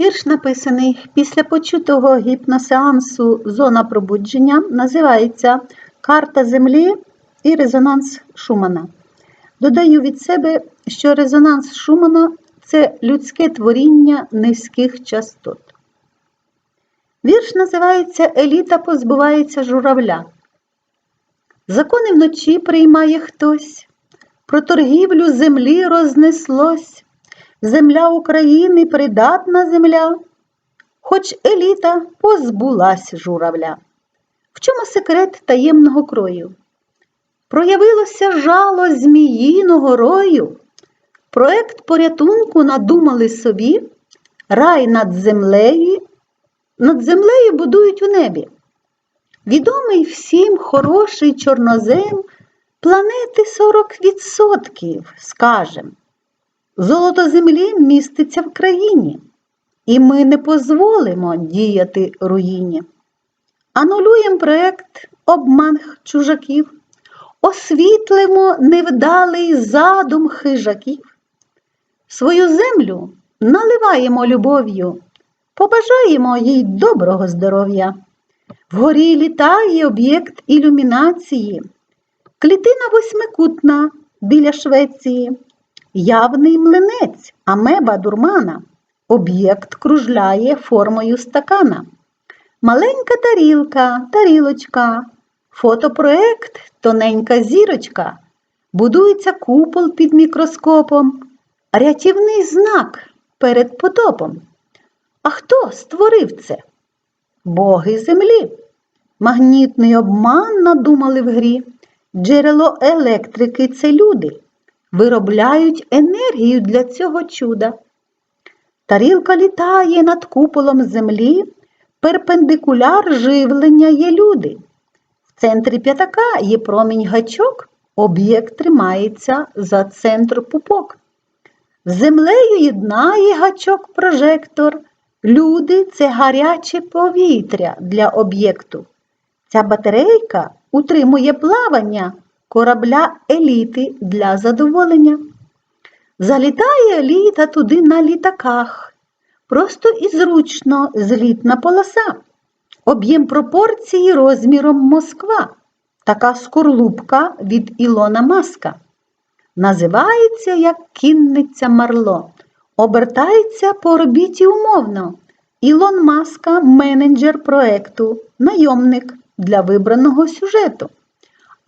Вірш написаний після почутого гіпносеансу Зона пробудження називається Карта Землі і резонанс Шумана. Додаю від себе, що резонанс Шумана це людське творіння низьких частот. Вірш називається Еліта позбувається журавля. Закони вночі приймає хтось, про торгівлю землі рознеслось. Земля України придатна земля, хоч еліта позбулась журавля. В чому секрет таємного крою? Проявилося жало зміїного рою. Проект порятунку надумали собі, рай над землею, над землею будують у небі. Відомий всім хороший чорнозем планети 40%, скажем. Золото землі міститься в країні, і ми не дозволимо діяти руїні. Анулюємо проект обман чужаків, освітлимо невдалий задум хижаків. Свою землю наливаємо любов'ю, побажаємо їй доброго здоров'я. Вгорі літає об'єкт ілюмінації, клітина восьмикутна біля Швеції. Явний млинець, амеба дурмана. Об'єкт кружляє формою стакана. Маленька тарілка, тарілочка, фотопроект, тоненька зірочка. Будується купол під мікроскопом, рятівний знак перед потопом. А хто створив це? Боги землі. Магнітний обман надумали в грі. Джерело електрики це люди виробляють енергію для цього чуда. Тарілка літає над куполом землі, перпендикуляр живлення є люди. В центрі п'ятака є промінь гачок, об'єкт тримається за центр пупок. З землею єднає гачок прожектор. Люди це гаряче повітря для об'єкту. Ця батарейка утримує плавання корабля еліти для задоволення. Залітає еліта туди на літаках, просто і зручно злітна полоса, об'єм пропорції розміром Москва, така скорлупка від Ілона Маска. Називається як кінниця Марло, обертається по орбіті умовно. Ілон Маска менеджер проекту, найомник для вибраного сюжету.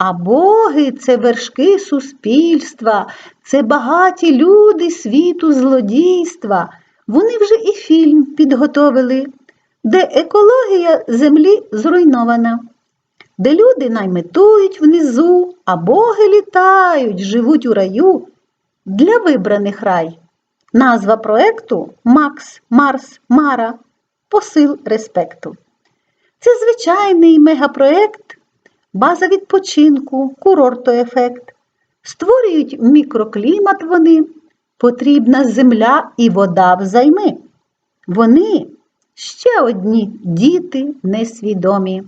А боги це вершки суспільства, це багаті люди світу злодійства. Вони вже і фільм підготовили, де екологія землі зруйнована, де люди найметують внизу, а боги літають, живуть у раю. Для вибраних рай. Назва проекту Макс, Марс, Мара, посил респекту. Це звичайний мегапроект база відпочинку, курортоефект. Створюють мікроклімат вони, потрібна земля і вода взайми. Вони ще одні діти несвідомі,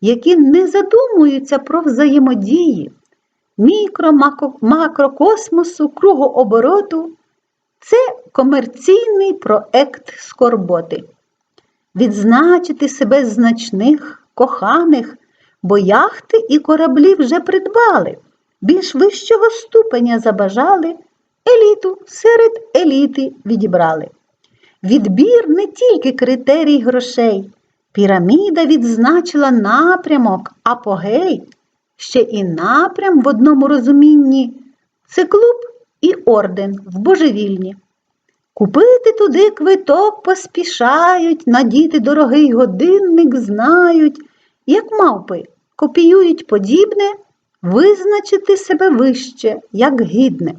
які не задумуються про взаємодії, мікро, макрокосмосу, кругообороту. Це комерційний проект скорботи. Відзначити себе значних, коханих бо яхти і кораблі вже придбали, більш вищого ступеня забажали, еліту серед еліти відібрали. Відбір не тільки критерій грошей. Піраміда відзначила напрямок, апогей, ще і напрям в одному розумінні це клуб і орден в божевільні. Купити туди квиток поспішають, надіти дорогий годинник знають, як мавпи, копіюють подібне, визначити себе вище, як гідне.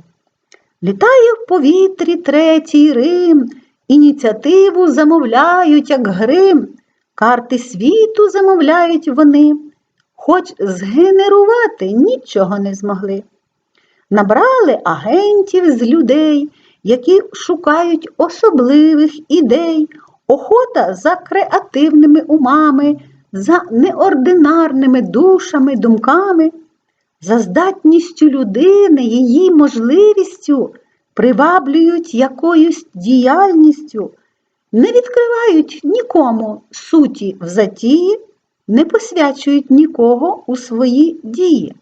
Літає в повітрі третій Рим, ініціативу замовляють, як грим, карти світу замовляють вони, хоч згенерувати нічого не змогли. Набрали агентів з людей, які шукають особливих ідей, охота за креативними умами за неординарними душами, думками, за здатністю людини, її можливістю приваблюють якоюсь діяльністю, не відкривають нікому суті в затії, не посвячують нікого у свої дії,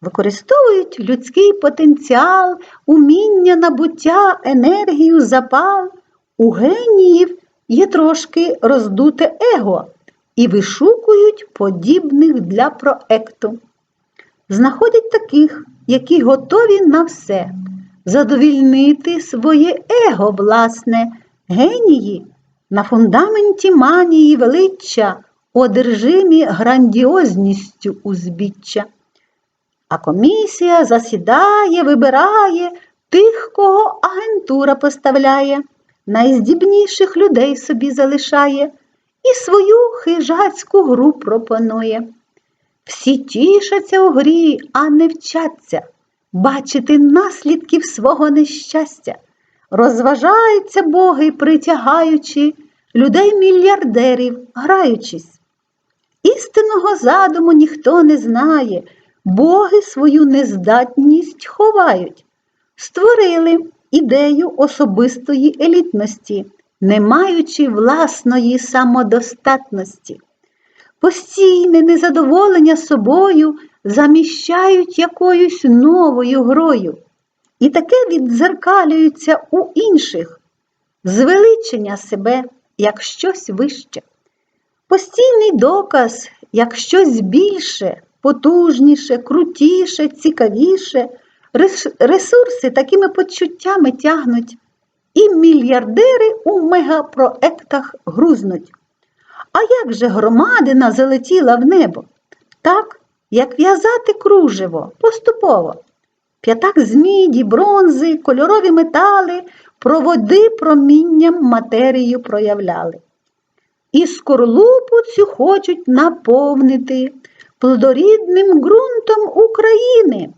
використовують людський потенціал, уміння набуття, енергію, запал. У геніїв є трошки роздуте его і вишукують подібних для проекту. Знаходять таких, які готові на все, задовільнити своє его, власне, генії на фундаменті манії величчя, одержимі грандіозністю узбіччя. А комісія засідає, вибирає тих, кого агентура поставляє, найздібніших людей собі залишає і свою хижацьку гру пропонує. Всі тішаться у грі, а не вчаться бачити наслідків свого нещастя. Розважаються боги, притягаючи людей мільярдерів, граючись. Істинного задуму ніхто не знає, боги свою нездатність ховають, створили ідею особистої елітності, не маючи власної самодостатності. Постійне незадоволення собою заміщають якоюсь новою грою, і таке віддзеркалюється у інших, звеличення себе як щось вище. Постійний доказ, як щось більше, потужніше, крутіше, цікавіше, ресурси такими почуттями тягнуть, і мільярдери у мегапроектах грузнуть. А як же громадина залетіла в небо? Так, як в'язати кружево поступово. П'ятак з міді, бронзи, кольорові метали, проводи промінням матерію проявляли. І скорлупу цю хочуть наповнити плодорідним ґрунтом України.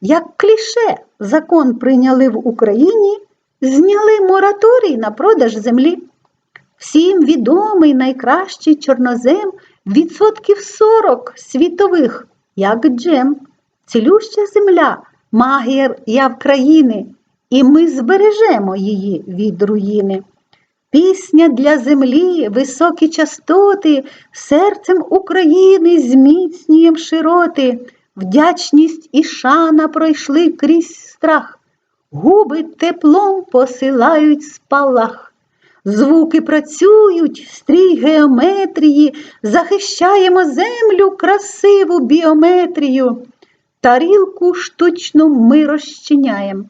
Як кліше закон прийняли в Україні, зняли мораторій на продаж землі. Всім відомий найкращий чорнозем відсотків 40 світових, як джем, цілюща земля, магія країни, і ми збережемо її від руїни. Пісня для землі, високі частоти, серцем України зміцнюєм широти, вдячність і шана пройшли крізь страх, губи теплом посилають спалах. Звуки працюють, стрій геометрії, захищаємо землю красиву біометрію, тарілку штучну ми розчиняємо.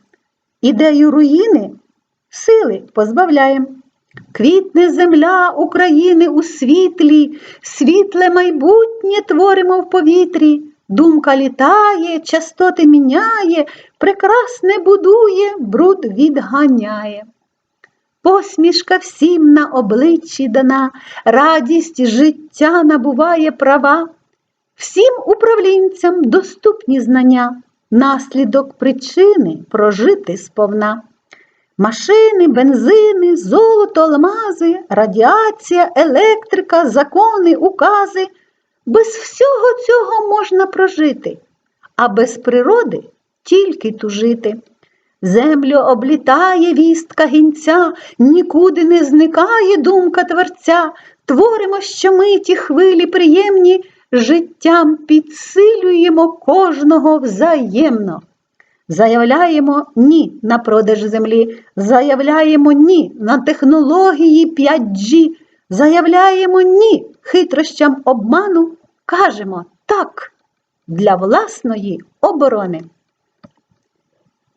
Ідею руїни сили позбавляємо. Квітне земля України у світлі, світле майбутнє творимо в повітрі, думка літає, частоти міняє, прекрасне будує, бруд відганяє. Посмішка всім на обличчі дана, радість життя набуває права, всім управлінцям доступні знання, наслідок причини прожити сповна. Машини, бензини, золото, алмази, радіація, електрика, закони, укази. Без всього цього можна прожити, а без природи тільки тужити. Землю облітає вістка гінця, нікуди не зникає думка творця, творимо щомиті хвилі приємні, життям підсилюємо кожного взаємно. Заявляємо ні на продаж землі, заявляємо ні на технології 5G, заявляємо ні хитрощам обману, кажемо так для власної оборони.